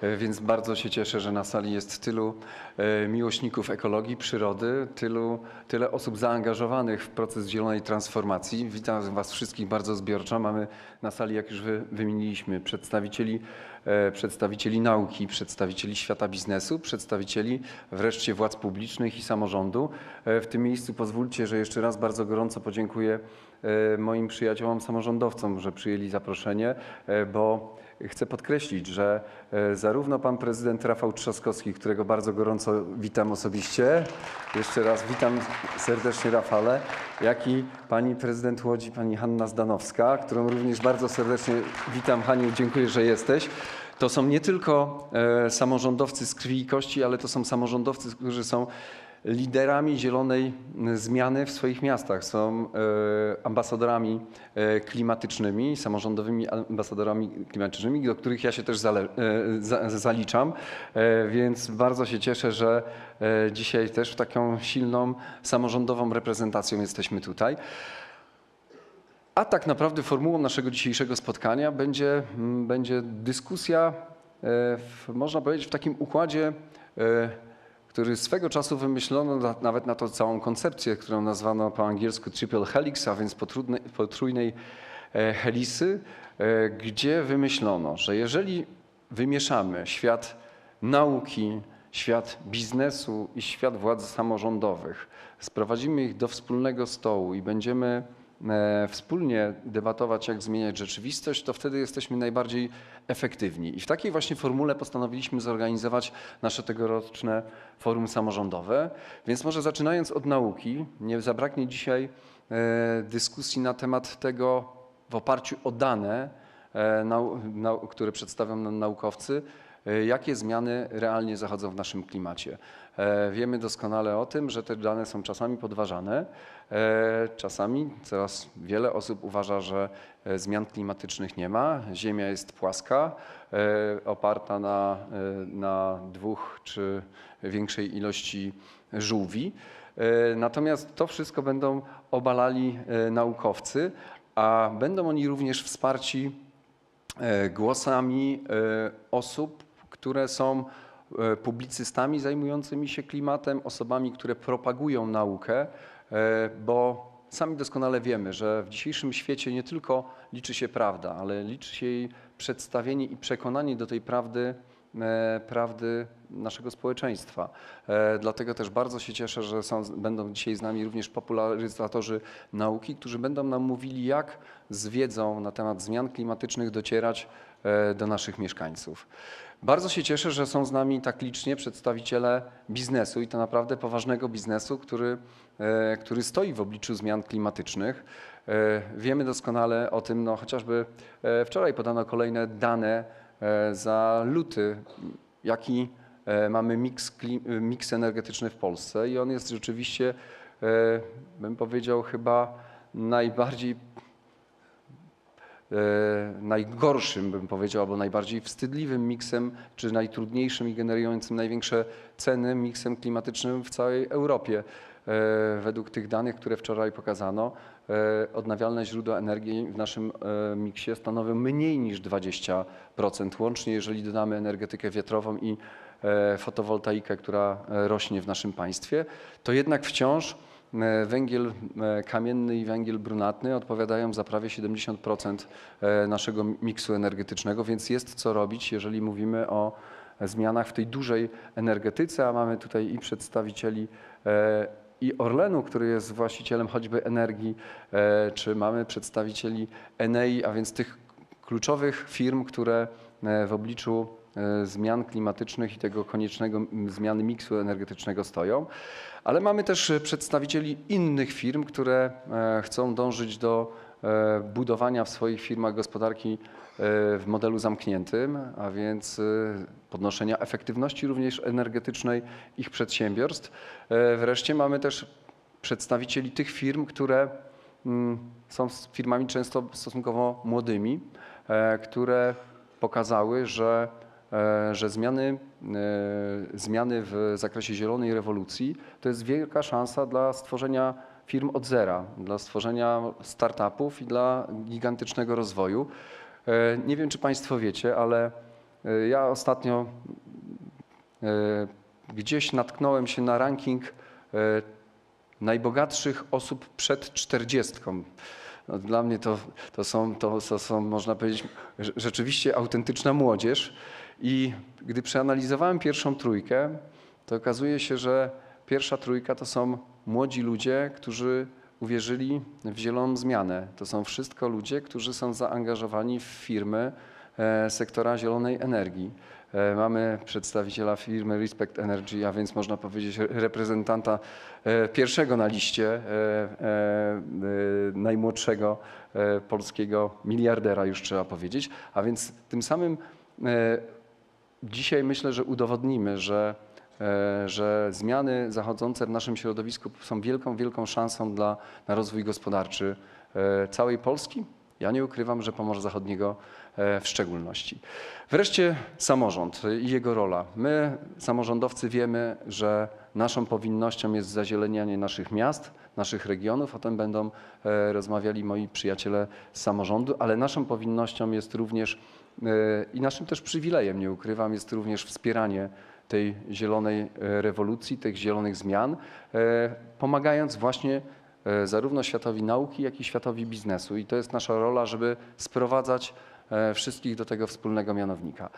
e, więc bardzo się cieszę, że na sali jest tylu e, miłośników ekologii, przyrody, tylu, tyle osób zaangażowanych w proces zielonej transformacji. Witam Was wszystkich bardzo zbiorczo. Mamy na sali, jak już wy, wymieniliśmy, przedstawicieli, e, przedstawicieli nauki, przedstawicieli świata biznesu, przedstawicieli wreszcie władz publicznych i samorządu. W tym miejscu pozwólcie, że jeszcze raz bardzo gorąco podziękuję moim przyjaciołom samorządowcom, że przyjęli zaproszenie, bo chcę podkreślić, że e, zarówno pan prezydent Rafał Trzaskowski, którego bardzo gorąco witam osobiście, jeszcze raz witam serdecznie Rafale, jak i pani prezydent Łodzi, pani Hanna Zdanowska, którą również bardzo serdecznie witam. Haniu, dziękuję, że jesteś. To są nie tylko e, samorządowcy z krwi i kości, ale to są samorządowcy, którzy są liderami zielonej zmiany w swoich miastach. Są e, ambasadorami e, klimatycznymi, samorządowymi ambasadorami klimatycznymi, do których ja się też e, za, zaliczam. Więc bardzo się cieszę, że dzisiaj też taką silną samorządową reprezentacją jesteśmy tutaj. A tak naprawdę formułą naszego dzisiejszego spotkania będzie, będzie dyskusja, w, można powiedzieć, w takim układzie, który swego czasu wymyślono na, nawet na tą całą koncepcję, którą nazwano po angielsku triple helix, a więc potrójnej e, helisy, e, gdzie wymyślono, że jeżeli wymieszamy świat nauki, świat biznesu i świat władz samorządowych, sprowadzimy ich do wspólnego stołu i będziemy wspólnie debatować, jak zmieniać rzeczywistość, to wtedy jesteśmy najbardziej efektywni. I w takiej właśnie formule postanowiliśmy zorganizować nasze tegoroczne forum samorządowe. Więc może zaczynając od nauki, nie zabraknie dzisiaj e, dyskusji na temat tego w oparciu o dane, e, które przedstawią nam naukowcy, e, jakie zmiany realnie zachodzą w naszym klimacie. E, Wiemy doskonale o tym, że te dane są czasami podważane. E, Czasami coraz wiele osób uważa, że e, zmian klimatycznych nie ma. Ziemia jest płaska, e, oparta na, e, na dwóch czy większej ilości żółwi. E, Natomiast to wszystko będą obalali e, naukowcy, a będą oni również wsparci e, głosami e, osób, które są e, publicystami zajmującymi się klimatem, osobami, które propagują naukę, e, bo sami doskonale wiemy, że w dzisiejszym świecie nie tylko liczy się prawda, ale liczy się jej przedstawienie i przekonanie do tej prawdy, e, prawdy naszego społeczeństwa. Dlatego też bardzo się cieszę, że są, będą dzisiaj z nami również popularyzatorzy nauki, którzy będą nam mówili, jak z wiedzą na temat zmian klimatycznych docierać do naszych mieszkańców. Bardzo się cieszę, że są z nami tak licznie przedstawiciele biznesu i to naprawdę poważnego biznesu, który, e, który stoi w obliczu zmian klimatycznych. E, Wiemy doskonale o tym, no chociażby e, wczoraj podano kolejne dane za luty, jaki mamy miks, miks energetyczny w Polsce i on jest rzeczywiście, bym powiedział, chyba najbardziej najgorszym, bym powiedział, albo najbardziej wstydliwym miksem, czy najtrudniejszym i generującym największe ceny miksem klimatycznym w całej Europie. E, Według tych danych, które wczoraj pokazano, e, odnawialne źródła energii w naszym e, miksie stanowią mniej niż 20%, łącznie jeżeli dodamy energetykę wiatrową i e, fotowoltaikę, która e, rośnie w naszym państwie, to jednak wciąż E, Węgiel e, kamienny i węgiel brunatny odpowiadają za prawie 70% e, naszego miksu energetycznego, więc jest co robić, jeżeli mówimy o zmianach w tej dużej energetyce, a mamy tutaj i przedstawicieli e, i Orlenu, który jest właścicielem choćby energii, e, czy mamy przedstawicieli Enei, a więc tych kluczowych firm, które e, w obliczu e, zmian klimatycznych i tego koniecznego zmiany miksu energetycznego stoją. Ale mamy też e, przedstawicieli innych firm, które e, chcą dążyć do e, budowania w swoich firmach gospodarki e, w modelu zamkniętym, a więc e, podnoszenia efektywności również energetycznej ich przedsiębiorstw. E, Wreszcie mamy też przedstawicieli tych firm, które mm, są firmami często stosunkowo młodymi, e, które pokazały, że, e, że zmiany, e, zmiany w zakresie zielonej rewolucji to jest wielka szansa dla stworzenia firm od zera, dla stworzenia startupów i dla gigantycznego rozwoju. E, Nie wiem, czy Państwo wiecie, ale e, ja ostatnio e, gdzieś natknąłem się na ranking e, najbogatszych osób przed czterdziestką. No, dla mnie to, to, są, to, to są, można powiedzieć, rze- rzeczywiście autentyczna młodzież. I gdy przeanalizowałem pierwszą trójkę, to okazuje się, że pierwsza trójka to są młodzi ludzie, którzy uwierzyli w zieloną zmianę. To są wszystko ludzie, którzy są zaangażowani w firmy e, sektora zielonej energii. E, Mamy przedstawiciela firmy Respect Energy, a więc można powiedzieć re- reprezentanta e, pierwszego na liście, najmłodszego polskiego miliardera, już trzeba powiedzieć. A więc tym samym dzisiaj myślę, że udowodnimy, że, e, że zmiany zachodzące w naszym środowisku są wielką, wielką szansą dla, na rozwój gospodarczy e, całej Polski. Ja nie ukrywam, że Pomorza Zachodniego e, w szczególności. Wreszcie samorząd i jego rola. My, samorządowcy, wiemy, że naszą powinnością jest zazielenianie naszych miast, naszych regionów. O tym będą rozmawiali moi przyjaciele z samorządu, ale naszą powinnością jest również i naszym też przywilejem, nie ukrywam, jest również wspieranie tej zielonej e, rewolucji, tych zielonych zmian, e, pomagając właśnie e, zarówno światowi nauki, jak i światowi biznesu. I to jest nasza rola, żeby sprowadzać e, wszystkich do tego wspólnego mianownika.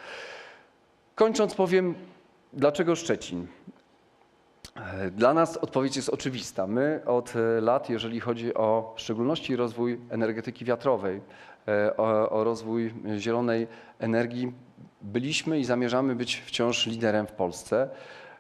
Kończąc powiem, dlaczego Szczecin? E, Dla nas odpowiedź jest oczywista. My od e, lat, jeżeli chodzi o w szczególności rozwój energetyki wiatrowej, e, o, o rozwój zielonej energii, byliśmy i zamierzamy być wciąż liderem w Polsce.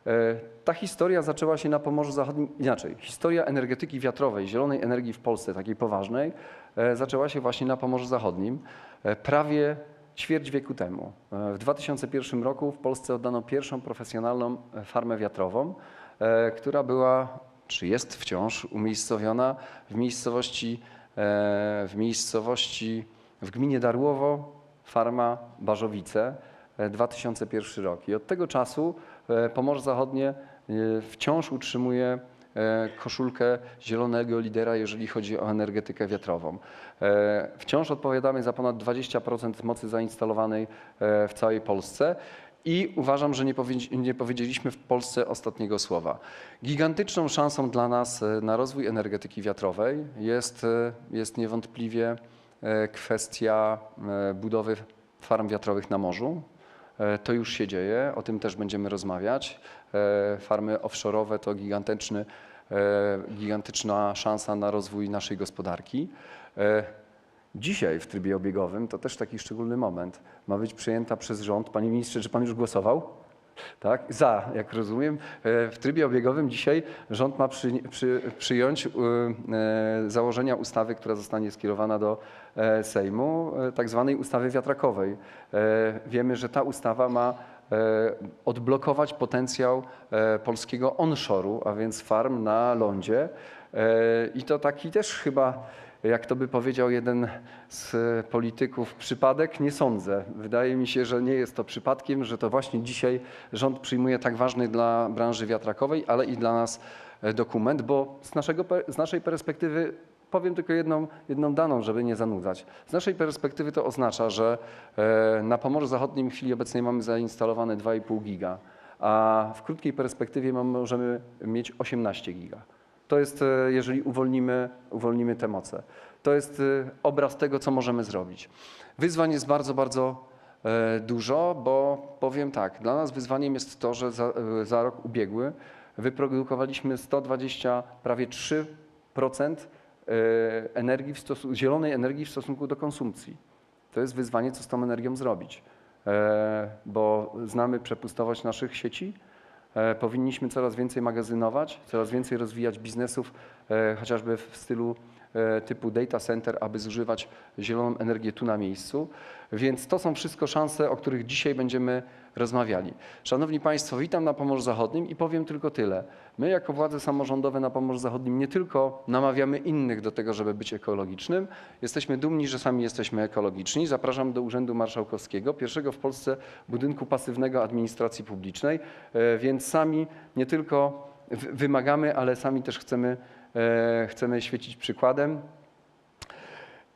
E, Ta historia zaczęła się na Pomorzu Zachodnim inaczej. Historia energetyki wiatrowej, zielonej energii w Polsce, takiej poważnej, e, zaczęła się właśnie na Pomorzu Zachodnim e, prawie ćwierć wieku temu. E, W 2001 roku w Polsce oddano pierwszą profesjonalną e, farmę wiatrową, e, która była, czy jest wciąż umiejscowiona w miejscowości, e, w miejscowości w gminie Darłowo, farma Barzowice, e, 2001 rok. I od tego czasu e, Pomorze Zachodnie e, wciąż utrzymuje e, koszulkę zielonego lidera, jeżeli chodzi o energetykę wiatrową. E, Wciąż odpowiadamy za ponad 20% mocy zainstalowanej e, w całej Polsce. I uważam, że nie, powiedz- nie powiedzieliśmy w Polsce ostatniego słowa. Gigantyczną szansą dla nas e, na rozwój energetyki wiatrowej jest, e, jest niewątpliwie e, kwestia e, budowy farm wiatrowych na morzu. E, To już się dzieje, o tym też będziemy rozmawiać. E, Farmy offshore'owe to gigantyczny, e, gigantyczna szansa na rozwój naszej gospodarki. E, Dzisiaj w trybie obiegowym to też taki szczególny moment. Ma być przyjęta przez rząd. Panie ministrze, czy pan już głosował? Tak, za, jak rozumiem. E, W trybie obiegowym dzisiaj rząd ma przy, przy, przyjąć e, e, założenia ustawy, która zostanie skierowana do Sejmu, tak zwanej ustawy wiatrakowej. Wiemy, że ta ustawa ma odblokować potencjał polskiego onshore'u, a więc farm na lądzie. I to taki też chyba jak to by powiedział jeden z polityków, przypadek? Nie sądzę. Wydaje mi się, że nie jest to przypadkiem, że to właśnie dzisiaj rząd przyjmuje tak ważny dla branży wiatrakowej, ale i dla nas e, dokument, bo z, naszego, z naszej perspektywy powiem tylko jedną, jedną daną, żeby nie zanudzać. Z naszej perspektywy to oznacza, że e, na Pomorzu Zachodnim w chwili obecnej mamy zainstalowane 2,5 giga, a w krótkiej perspektywie możemy mieć 18 giga. To jest, e, jeżeli uwolnimy, uwolnimy te moce. To jest e, obraz tego, co możemy zrobić. Wyzwań jest bardzo, bardzo e, dużo, bo powiem tak, dla nas wyzwaniem jest to, że za, za rok ubiegły wyprodukowaliśmy 120, prawie 3% e, energii w zielonej energii w stosunku do konsumpcji. To jest wyzwanie, co z tą energią zrobić, bo znamy przepustowość naszych sieci, Powinniśmy coraz więcej magazynować, coraz więcej rozwijać biznesów, e, chociażby w stylu e, typu data center, aby zużywać zieloną energię tu na miejscu. Więc to są wszystko szanse, o których dzisiaj będziemy rozmawiali. Szanowni Państwo, witam na Pomorzu Zachodnim i powiem tylko tyle. My jako władze samorządowe na Pomorzu Zachodnim nie tylko namawiamy innych do tego, żeby być ekologicznym, jesteśmy dumni, że sami jesteśmy ekologiczni. Zapraszam do Urzędu Marszałkowskiego, pierwszego w Polsce budynku pasywnego administracji publicznej, E, więc sami nie tylko wymagamy, ale sami też chcemy, e, chcemy świecić przykładem.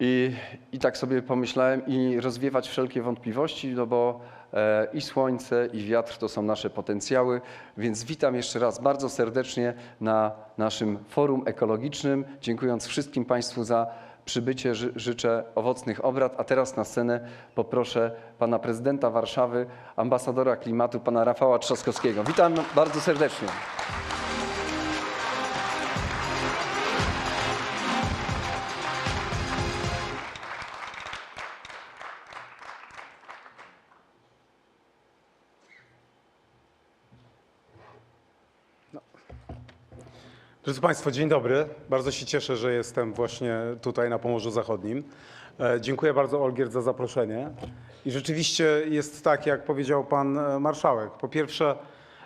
I, I tak sobie pomyślałem i rozwiewać wszelkie wątpliwości, no bo E, I słońce, i wiatr to są nasze potencjały, więc witam jeszcze raz bardzo serdecznie na naszym forum ekologicznym, dziękując wszystkim Państwu za przybycie. Ży- Życzę owocnych obrad, a teraz na scenę poproszę pana prezydenta Warszawy, ambasadora klimatu, pana Rafała Trzaskowskiego. Witam bardzo serdecznie. Drodzy Państwo, dzień dobry. Bardzo się cieszę, że jestem właśnie tutaj na Pomorzu Zachodnim. E, Dziękuję bardzo Olgierd za zaproszenie. I rzeczywiście jest tak, jak powiedział Pan e, Marszałek. Po pierwsze,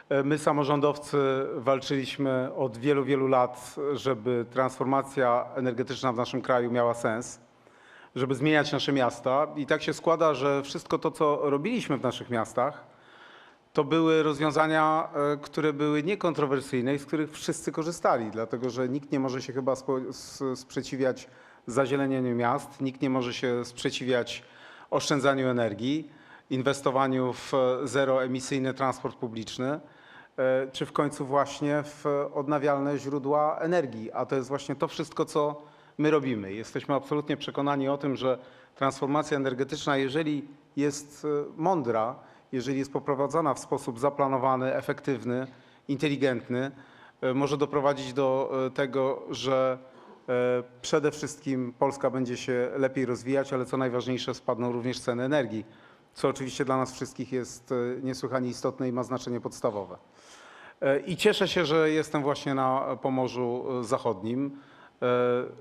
e, my samorządowcy walczyliśmy od wielu, wielu lat, żeby transformacja energetyczna w naszym kraju miała sens, żeby zmieniać nasze miasta. I tak się składa, że wszystko to, co robiliśmy w naszych miastach, to były rozwiązania, e, które były niekontrowersyjne i z których wszyscy korzystali, dlatego że nikt nie może się chyba sprzeciwiać zazielenieniu miast, nikt nie może się sprzeciwiać oszczędzaniu energii, inwestowaniu w e, zeroemisyjny transport publiczny, e, czy w końcu właśnie w odnawialne źródła energii. A to jest właśnie to wszystko, co my robimy. Jesteśmy absolutnie przekonani o tym, że transformacja energetyczna, jeżeli jest mądra, jeżeli jest poprowadzona w sposób zaplanowany, efektywny, inteligentny, e, może doprowadzić do e, tego, że e, przede wszystkim Polska będzie się lepiej rozwijać, ale co najważniejsze, spadną również ceny energii, co oczywiście dla nas wszystkich jest niesłychanie istotne i ma znaczenie podstawowe. I cieszę się, że jestem właśnie na Pomorzu Zachodnim,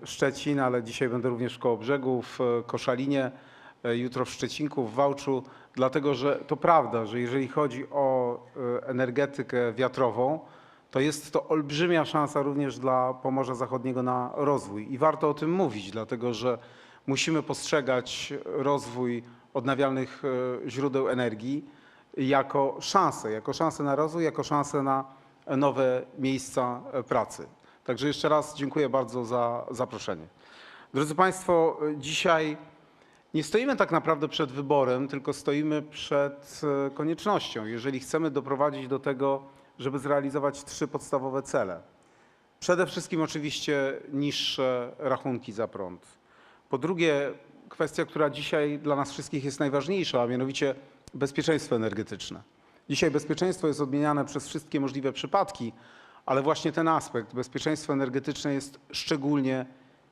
Szczecin, ale dzisiaj będę również w Kołobrzegu, w Koszalinie, jutro w Szczecinku, w Wałczu, dlatego że to prawda, że jeżeli chodzi o e, energetykę wiatrową, to jest to olbrzymia szansa również dla Pomorza Zachodniego na rozwój i warto o tym mówić, dlatego że musimy postrzegać rozwój odnawialnych e, źródeł energii jako szansę, jako szansę na rozwój, jako szansę na nowe miejsca e, pracy. Także jeszcze raz dziękuję bardzo za zaproszenie. Drodzy Państwo, e, dzisiaj nie stoimy tak naprawdę przed wyborem, tylko stoimy przed e, koniecznością, jeżeli chcemy doprowadzić do tego, żeby zrealizować trzy podstawowe cele. Przede wszystkim oczywiście niższe rachunki za prąd. Po drugie, kwestia, która dzisiaj dla nas wszystkich jest najważniejsza, a mianowicie bezpieczeństwo energetyczne. Dzisiaj bezpieczeństwo jest odmieniane przez wszystkie możliwe przypadki, ale właśnie ten aspekt, bezpieczeństwo energetyczne jest szczególnie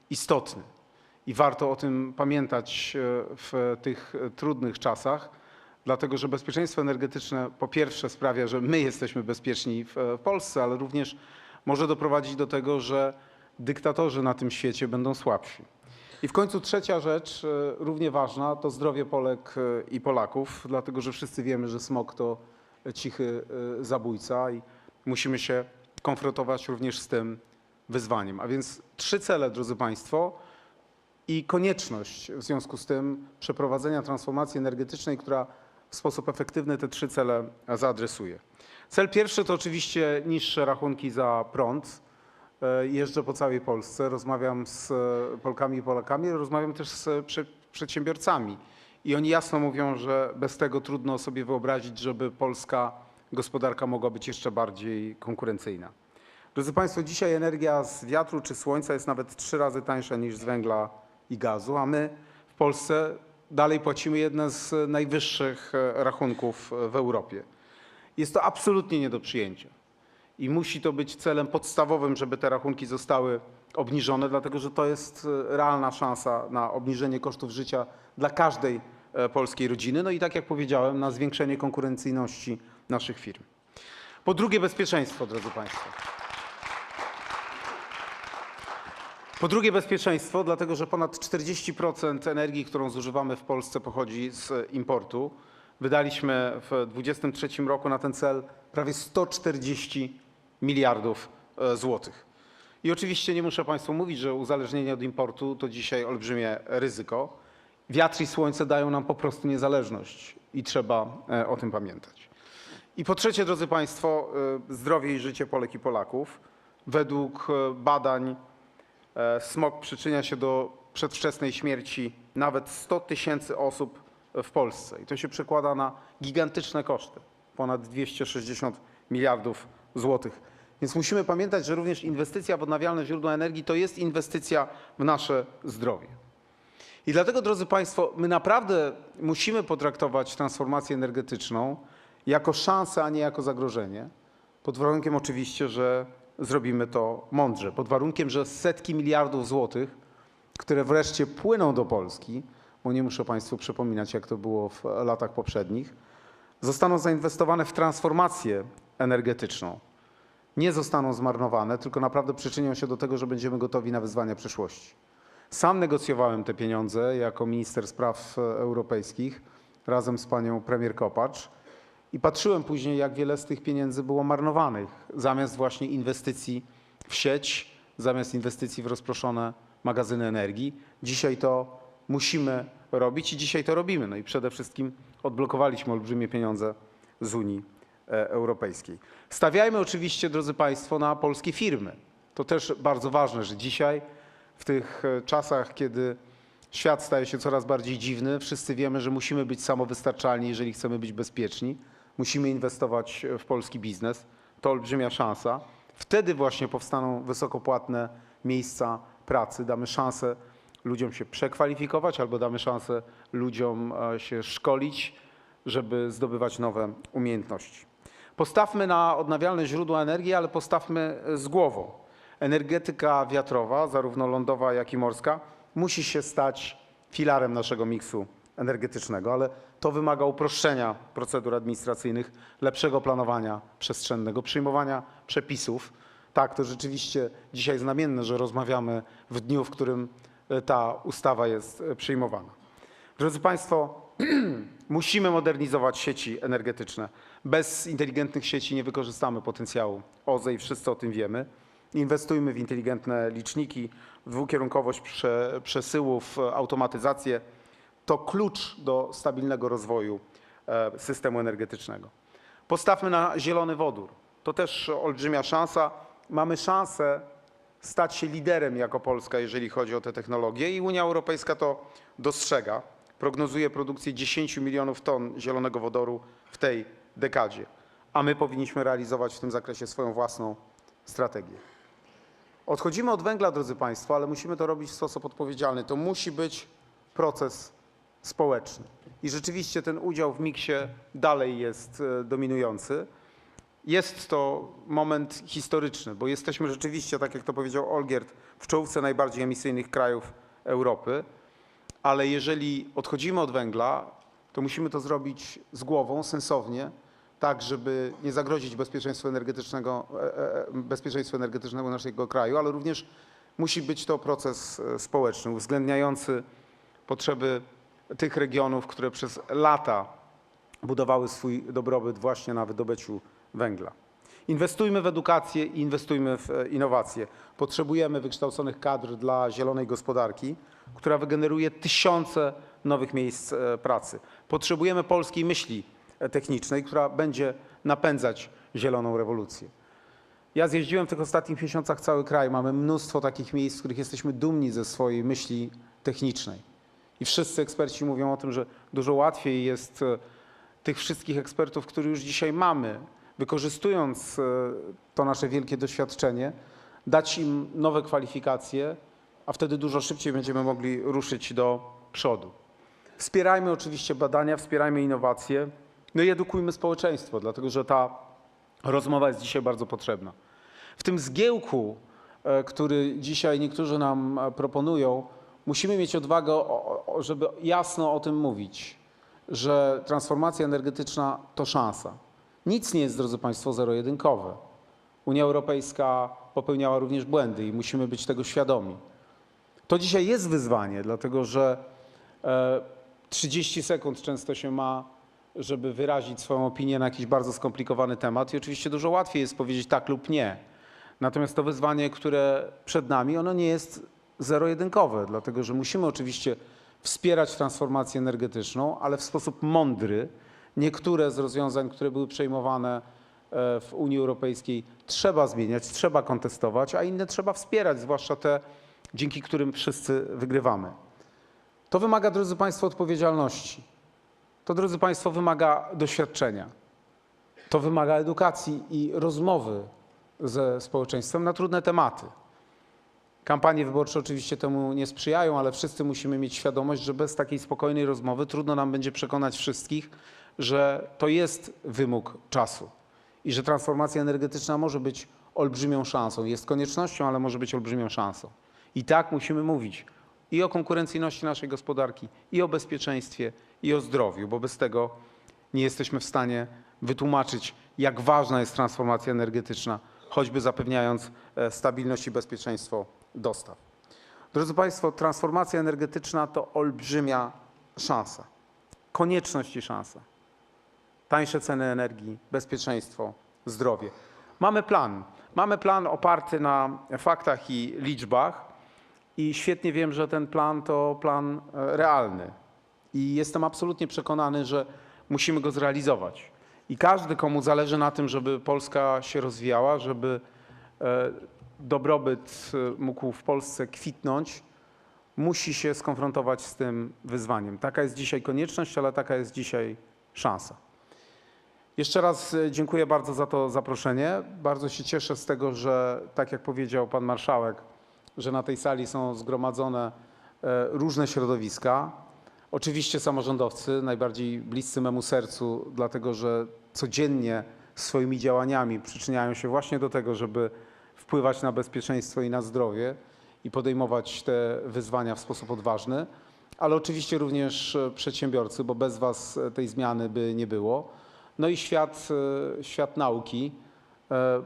istotny. I warto o tym pamiętać e, w tych e, trudnych czasach, dlatego że bezpieczeństwo energetyczne po pierwsze sprawia, że my jesteśmy bezpieczni w w Polsce, ale również może doprowadzić do tego, że dyktatorzy na tym świecie będą słabsi. I w końcu trzecia rzecz, e, równie ważna, to zdrowie Polek e, i Polaków, dlatego że wszyscy wiemy, że smog to cichy e, zabójca i musimy się konfrontować również z tym wyzwaniem. A więc trzy cele, drodzy Państwo, i konieczność w związku z tym przeprowadzenia transformacji energetycznej, która w sposób efektywny te trzy cele zaadresuje. Cel pierwszy to oczywiście niższe rachunki za prąd. E, Jeżdżę po całej Polsce, rozmawiam z e, Polkami i Polakami, rozmawiam też z prze- przedsiębiorcami. I oni jasno mówią, że bez tego trudno sobie wyobrazić, żeby polska gospodarka mogła być jeszcze bardziej konkurencyjna. Drodzy Państwo, dzisiaj energia z wiatru czy słońca jest nawet trzy razy tańsza niż z węgla i gazu, a my w Polsce dalej płacimy jedne z najwyższych e, rachunków e, w Europie. Jest to absolutnie nie do przyjęcia i musi to być celem podstawowym, żeby te rachunki zostały obniżone, dlatego że to jest e, realna szansa na obniżenie kosztów życia dla każdej polskiej rodziny. No i tak jak powiedziałem, na zwiększenie konkurencyjności naszych firm. Po drugie, bezpieczeństwo, drodzy Państwo. Po drugie bezpieczeństwo, dlatego że ponad 40% energii, którą zużywamy w Polsce pochodzi z importu. Wydaliśmy w 2023 roku na ten cel prawie 140 miliardów e, złotych. I oczywiście nie muszę Państwu mówić, że uzależnienie od importu to dzisiaj olbrzymie ryzyko. Wiatr i słońce dają nam po prostu niezależność i trzeba e, o tym pamiętać. I po trzecie, drodzy Państwo, e, zdrowie i życie Polek i Polaków. Według badań smog przyczynia się do przedwczesnej śmierci nawet 100 tysięcy osób w Polsce. I to się przekłada na gigantyczne koszty ponad 260 miliardów złotych. Więc musimy pamiętać, że również inwestycja w odnawialne źródła energii to jest inwestycja w nasze zdrowie. I dlatego, drodzy Państwo, my naprawdę musimy potraktować transformację energetyczną jako szansę, a nie jako zagrożenie. Pod warunkiem oczywiście, że zrobimy to mądrze. Pod warunkiem, że setki miliardów złotych, które wreszcie płyną do Polski, bo nie muszę Państwu przypominać, jak to było w latach poprzednich, zostaną zainwestowane w transformację energetyczną. Nie zostaną zmarnowane, tylko naprawdę przyczynią się do tego, że będziemy gotowi na wyzwania przyszłości. Sam negocjowałem te pieniądze jako minister spraw europejskich razem z panią premier Kopacz i patrzyłem później, jak wiele z tych pieniędzy było marnowanych zamiast właśnie inwestycji w sieć, zamiast inwestycji w rozproszone magazyny energii. Dzisiaj to musimy robić i dzisiaj to robimy. No i przede wszystkim odblokowaliśmy olbrzymie pieniądze z Unii e, Europejskiej. Stawiajmy oczywiście, drodzy Państwo, na polskie firmy. To też bardzo ważne, że dzisiaj w tych e, czasach, kiedy świat staje się coraz bardziej dziwny, wszyscy wiemy, że musimy być samowystarczalni, jeżeli chcemy być bezpieczni. Musimy inwestować w polski biznes. To olbrzymia szansa. Wtedy właśnie powstaną wysokopłatne miejsca pracy. Damy szansę ludziom się przekwalifikować albo damy szansę ludziom e, się szkolić, żeby zdobywać nowe umiejętności. Postawmy na odnawialne źródła energii, ale postawmy z głową. Energetyka wiatrowa, zarówno lądowa, jak i morska, musi się stać filarem naszego miksu energetycznego, ale to wymaga uproszczenia procedur administracyjnych, lepszego planowania przestrzennego, przyjmowania przepisów. Tak, to rzeczywiście dzisiaj znamienne, że rozmawiamy w dniu, w którym e, ta ustawa jest e, przyjmowana. Drodzy Państwo, musimy modernizować sieci energetyczne. Bez inteligentnych sieci nie wykorzystamy potencjału OZE i wszyscy o tym wiemy. Inwestujmy w inteligentne liczniki, dwukierunkowość prze, przesyłów, automatyzację. To klucz do stabilnego rozwoju e, systemu energetycznego. Postawmy na zielony wodór. To też olbrzymia szansa. Mamy szansę stać się liderem jako Polska, jeżeli chodzi o te technologie i Unia Europejska to dostrzega. Prognozuje produkcję 10 milionów ton zielonego wodoru w tej dekadzie, a my powinniśmy realizować w tym zakresie swoją własną strategię. Odchodzimy od węgla, drodzy Państwo, ale musimy to robić w sposób odpowiedzialny. To musi być proces społeczny. I rzeczywiście ten udział w miksie dalej jest e, dominujący. Jest to moment historyczny, bo jesteśmy rzeczywiście, tak jak to powiedział Olgierd, w czołówce najbardziej emisyjnych krajów Europy, ale jeżeli odchodzimy od węgla, to musimy to zrobić z głową, sensownie, tak żeby nie zagrozić bezpieczeństwu energetycznego, e, e, bezpieczeństwu energetycznego naszego kraju, ale również musi być to proces społeczny, uwzględniający potrzeby tych regionów, które przez lata budowały swój dobrobyt właśnie na wydobyciu węgla. Inwestujmy w edukację i inwestujmy w e, innowacje. Potrzebujemy wykształconych kadr dla zielonej gospodarki, która wygeneruje tysiące nowych miejsc e, pracy. Potrzebujemy polskiej myśli e, technicznej, która będzie napędzać zieloną rewolucję. Ja zjeździłem w tych ostatnich miesiącach cały kraj. Mamy mnóstwo takich miejsc, w których jesteśmy dumni ze swojej myśli technicznej. I wszyscy eksperci mówią o tym, że dużo łatwiej jest e, tych wszystkich ekspertów, których już dzisiaj mamy, wykorzystując e, to nasze wielkie doświadczenie, dać im nowe kwalifikacje, a wtedy dużo szybciej będziemy mogli ruszyć do przodu. Wspierajmy oczywiście badania, wspierajmy innowacje, no i edukujmy społeczeństwo, dlatego że ta rozmowa jest dzisiaj bardzo potrzebna. W tym zgiełku, e, który dzisiaj niektórzy nam proponują, musimy mieć odwagę, żeby jasno o tym mówić, że transformacja energetyczna to szansa. Nic nie jest, drodzy Państwo, zero-jedynkowe. Unia Europejska popełniała również błędy i musimy być tego świadomi. To dzisiaj jest wyzwanie, dlatego że e, 30 sekund często się ma, żeby wyrazić swoją opinię na jakiś bardzo skomplikowany temat i oczywiście dużo łatwiej jest powiedzieć tak lub nie. Natomiast to wyzwanie, które przed nami, ono nie jest zero-jedynkowe, dlatego że musimy oczywiście wspierać transformację energetyczną, ale w sposób mądry. Niektóre z rozwiązań, które były przejmowane e, w Unii Europejskiej, trzeba zmieniać, trzeba kontestować, a inne trzeba wspierać, zwłaszcza te, dzięki którym wszyscy wygrywamy. To wymaga, drodzy Państwo, odpowiedzialności. to drodzy Państwo, wymaga doświadczenia. To wymaga edukacji i rozmowy ze społeczeństwem na trudne tematy. Kampanie wyborcze oczywiście temu nie sprzyjają, ale wszyscy musimy mieć świadomość, że bez takiej spokojnej rozmowy trudno nam będzie przekonać wszystkich, że to jest wymóg czasu i że transformacja energetyczna może być olbrzymią szansą. Jest koniecznością, ale może być olbrzymią szansą. I tak musimy mówić i o konkurencyjności naszej gospodarki, i o bezpieczeństwie, i o zdrowiu, bo bez tego nie jesteśmy w stanie wytłumaczyć, jak ważna jest transformacja energetyczna, choćby zapewniając e, stabilność i bezpieczeństwo dostaw. Drodzy Państwo, transformacja energetyczna to olbrzymia szansa, konieczność i szansa. Tańsze ceny energii, bezpieczeństwo, zdrowie. Mamy plan. Mamy plan oparty na faktach i liczbach i świetnie wiem, że ten plan to plan e, realny. I jestem absolutnie przekonany, że musimy go zrealizować. I każdy, komu zależy na tym, żeby Polska się rozwijała, żeby e, dobrobyt e, mógł w Polsce kwitnąć, musi się skonfrontować z tym wyzwaniem. Taka jest dzisiaj konieczność, ale taka jest dzisiaj szansa. Jeszcze raz e, dziękuję bardzo za to zaproszenie. Bardzo się cieszę z tego, że tak jak powiedział pan marszałek, że na tej sali są zgromadzone e, różne środowiska. Oczywiście samorządowcy, najbardziej bliscy memu sercu, dlatego że codziennie swoimi działaniami przyczyniają się właśnie do tego, żeby wpływać na bezpieczeństwo i na zdrowie i podejmować te wyzwania w sposób odważny, ale oczywiście również e, przedsiębiorcy, bo bez Was e, tej zmiany by nie było. No i świat, e, świat nauki,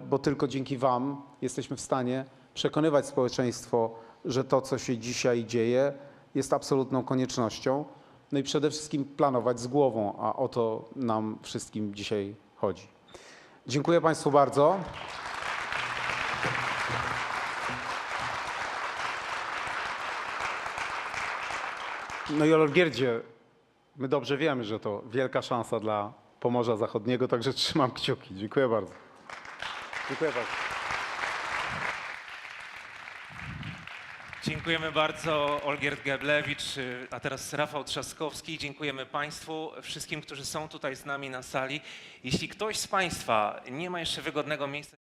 bo tylko dzięki Wam jesteśmy w stanie przekonywać społeczeństwo, że to, co się dzisiaj dzieje, jest absolutną koniecznością. No i przede wszystkim planować z głową, a o to nam wszystkim dzisiaj chodzi. Dziękuję Państwu bardzo. No i my dobrze wiemy, że to wielka szansa dla Pomorza Zachodniego, także trzymam kciuki. Dziękuję bardzo. Dziękuję bardzo. Dziękujemy bardzo Olgierd Geblewicz, a teraz Rafał Trzaskowski. Dziękujemy Państwu, wszystkim, którzy są tutaj z nami na sali. Jeśli ktoś z Państwa nie ma jeszcze wygodnego miejsca,